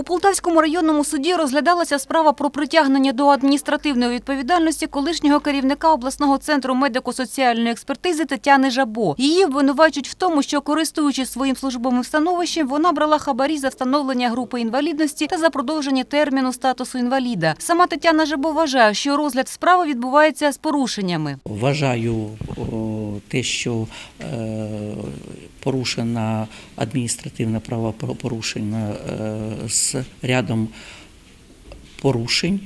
У Полтавському районному суді розглядалася справа про притягнення до адміністративної відповідальності колишнього керівника обласного центру медико-соціальної експертизи Тетяни Жабо. Її обвинувачують в тому, що користуючись своїм службовим становищем, вона брала хабарі за встановлення групи інвалідності та за продовження терміну статусу інваліда. Сама Тетяна Жабо вважає, що розгляд справи відбувається з порушеннями. Вважаю те, що е, порушена адміністративне правопорушення е, з рядом порушень.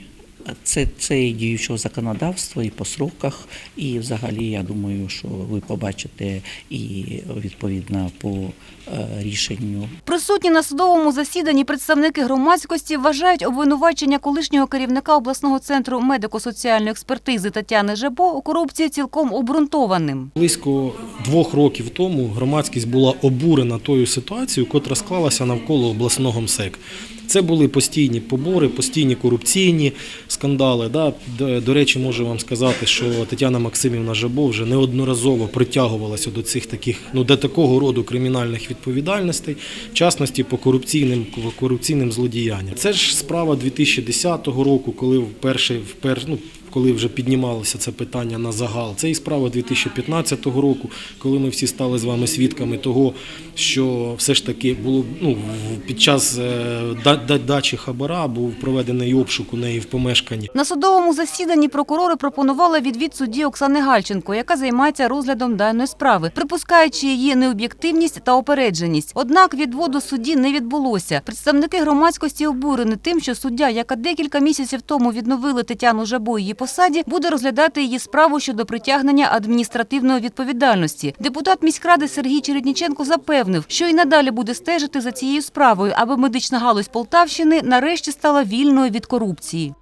Це, це і діючого законодавства, і по сроках, і взагалі я думаю, що ви побачите і відповідно по е, рішенню Присутні на судовому засіданні представники громадськості вважають обвинувачення колишнього керівника обласного центру медико-соціальної експертизи Тетяни Жебо у корупції цілком обґрунтованим. Близько двох років тому громадськість була обурена тою ситуацією, котра склалася навколо обласного МСЕК. Це були постійні побори, постійні корупційні скандали. Да. До, речі, можу вам сказати, що Тетяна Максимівна Жабо вже неодноразово притягувалася до цих таких, ну до такого роду кримінальних відповідальностей, в частності по корупційним корупційним злодіянням. Це ж справа 2010 року, коли вперше впер, ну, коли вже піднімалося це питання на загал. Це і справа 2015 року, коли ми всі стали з вами свідками того, що все ж таки було ну, під час е, да- да- дачі хабара був проведений обшук у неї в помешканні. На судовому засіданні прокурори пропонували відвід судді Оксани Гальченко, яка займається розглядом даної справи, припускаючи її необ'єктивність та опередженість. Однак відводу судді не відбулося. Представники громадськості обурені тим, що суддя, яка декілька місяців тому відновили Тетяну Жабо її посаді, буде розглядати її справу щодо притягнення адміністративної відповідальності. Депутат міськради Сергій Чередніченко запевнив, що і надалі буде стежити за цією справою, аби медична галузь Полтавщини нарешті стала вільною від корупції.